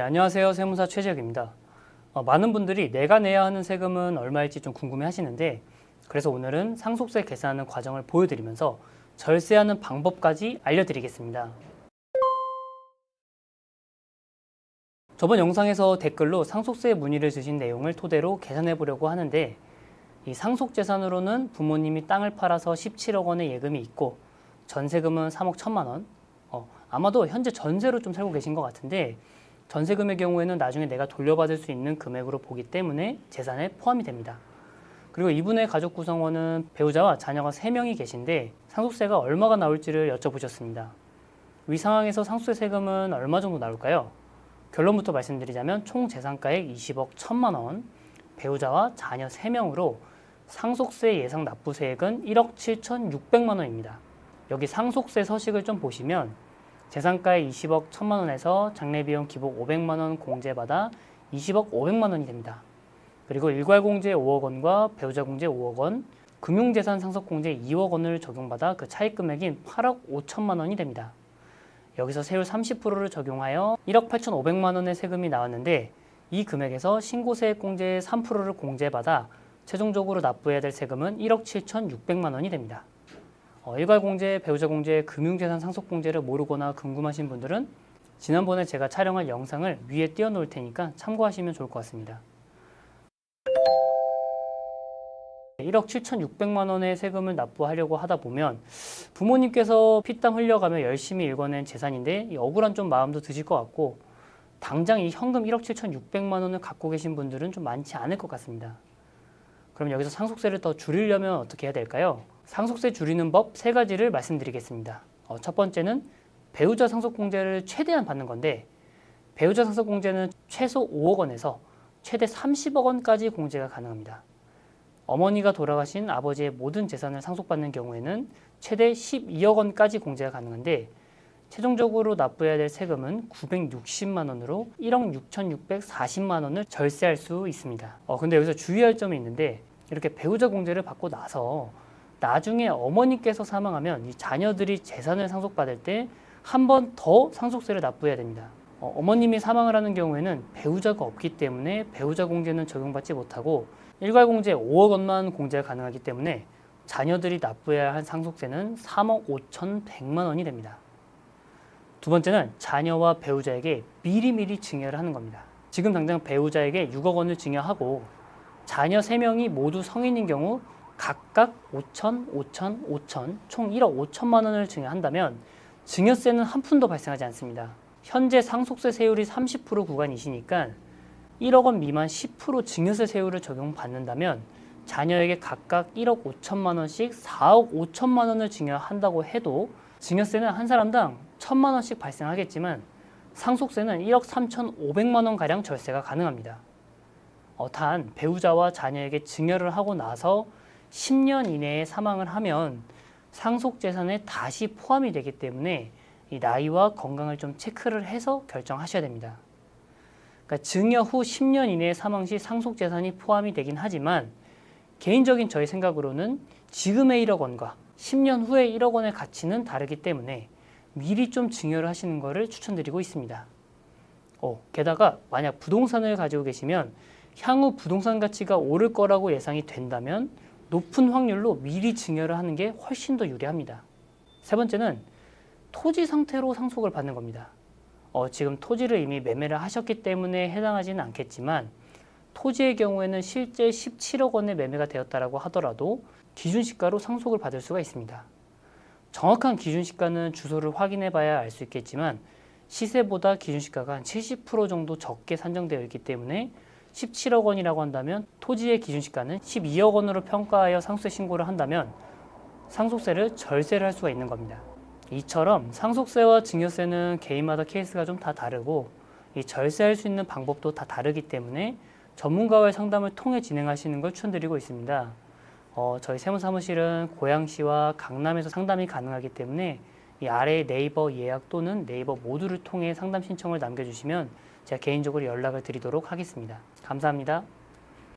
안녕하세요. 세무사 최재혁입니다. 어, 많은 분들이 내가 내야 하는 세금은 얼마일지 좀 궁금해 하시는데 그래서 오늘은 상속세 계산하는 과정을 보여드리면서 절세하는 방법까지 알려드리겠습니다. 저번 영상에서 댓글로 상속세 문의를 주신 내용을 토대로 계산해 보려고 하는데 이 상속 재산으로는 부모님이 땅을 팔아서 17억 원의 예금이 있고 전세금은 3억 1천만 원. 어, 아마도 현재 전세로 좀 살고 계신 것 같은데 전세금의 경우에는 나중에 내가 돌려받을 수 있는 금액으로 보기 때문에 재산에 포함이 됩니다. 그리고 이분의 가족 구성원은 배우자와 자녀가 3명이 계신데 상속세가 얼마가 나올지를 여쭤보셨습니다. 위 상황에서 상속세 세금은 얼마 정도 나올까요? 결론부터 말씀드리자면 총 재산가액 20억 1천만 원, 배우자와 자녀 3명으로 상속세 예상 납부세액은 1억 7천 6백만 원입니다. 여기 상속세 서식을 좀 보시면 재산가액 20억 1천만 원에서 장례비용 기복 500만 원 공제받아 20억 500만 원이 됩니다. 그리고 일괄공제 5억 원과 배우자 공제 5억 원, 금융재산 상속공제 2억 원을 적용받아 그 차익 금액인 8억 5천만 원이 됩니다. 여기서 세율 30%를 적용하여 1억 8천5백만 원의 세금이 나왔는데 이 금액에서 신고세액 공제 3%를 공제받아 최종적으로 납부해야 될 세금은 1억 7천6백만 원이 됩니다. 어, 일괄공제, 배우자공제, 금융재산 상속공제를 모르거나 궁금하신 분들은 지난번에 제가 촬영한 영상을 위에 띄워놓을 테니까 참고하시면 좋을 것 같습니다. 1억 7천6백만 원의 세금을 납부하려고 하다 보면 부모님께서 피땀 흘려가며 열심히 일궈낸 재산인데 이 억울한 좀 마음도 드실 것 같고 당장 이 현금 1억 7천6백만 원을 갖고 계신 분들은 좀 많지 않을 것 같습니다. 그럼 여기서 상속세를 더 줄이려면 어떻게 해야 될까요? 상속세 줄이는 법 세 가지를 말씀드리겠습니다. 어, 첫 번째는 배우자 상속공제를 최대한 받는 건데 배우자 상속공제는 최소 5억 원에서 최대 30억 원까지 공제가 가능합니다. 어머니가 돌아가신 아버지의 모든 재산을 상속받는 경우에는 최대 12억 원까지 공제가 가능한데 최종적으로 납부해야 될 세금은 960만 원으로 1억 6,640만 원을 절세할 수 있습니다. 어, 근데 여기서 주의할 점이 있는데 이렇게 배우자 공제를 받고 나서 나중에 어머니께서 사망하면 이 자녀들이 재산을 상속받을 때 한 번 더 상속세를 납부해야 됩니다. 어, 어머님이 사망을 하는 경우에는 배우자가 없기 때문에 배우자 공제는 적용받지 못하고 일괄 공제 5억 원만 공제가 가능하기 때문에 자녀들이 납부해야 할 상속세는 3억 5천100만 원이 됩니다. 두 번째는 자녀와 배우자에게 미리미리 증여를 하는 겁니다. 지금 당장 배우자에게 6억 원을 증여하고 자녀 3명이 모두 성인인 경우 각각 5천, 5천, 5천, 총 1억 5천만 원을 증여한다면 증여세는 한 푼도 발생하지 않습니다. 현재 상속세 세율이 30% 구간이시니까 1억 원 미만 10% 증여세 세율을 적용받는다면 자녀에게 각각 1억 5천만 원씩 4억 5천만 원을 증여한다고 해도 증여세는 한 사람당 1천만 원씩 발생하겠지만 상속세는 1억 3천5백만 원 가량 절세가 가능합니다. 어, 단 배우자와 자녀에게 증여를 하고 나서 10년 이내에 사망을 하면 상속 재산에 다시 포함이 되기 때문에 이 나이와 건강을 좀 체크를 해서 결정하셔야 됩니다. 그러니까 증여 후 10년 이내에 사망 시 상속 재산이 포함이 되긴 하지만 개인적인 저의 생각으로는 지금의 1억 원과 10년 후에 1억 원의 가치는 다르기 때문에 미리 좀 증여를 하시는 것을 추천드리고 있습니다. 어, 게다가 만약 부동산을 가지고 계시면 향후 부동산 가치가 오를 거라고 예상이 된다면 높은 확률로 미리 증여를 하는 게 훨씬 더 유리합니다. 세 번째는 토지 상태로 상속을 받는 겁니다. 어, 지금 토지를 이미 매매를 하셨기 때문에 해당하지는 않겠지만 토지의 경우에는 실제 17억 원의 매매가 되었다라고 하더라도 기준시가로 상속을 받을 수가 있습니다. 정확한 기준시가는 주소를 확인해 봐야 알 수 있겠지만 시세보다 기준시가가 한 70% 정도 적게 산정되어 있기 때문에 17억 원이라고 한다면 토지의 기준시가는 12억 원으로 평가하여 상속세 신고를 한다면 상속세를 절세를 할 수가 있는 겁니다. 이처럼 상속세와 증여세는 개인마다 케이스가 좀 다 다르고 이 절세할 수 있는 방법도 다 다르기 때문에 전문가와의 상담을 통해 진행하시는 걸 추천드리고 있습니다. 어, 저희 세무사무실은 고양시와 강남에서 상담이 가능하기 때문에 이 아래 네이버 예약 또는 네이버 모두를 통해 상담 신청을 남겨주시면 제가 개인적으로 연락을 드리도록 하겠습니다. 감사합니다.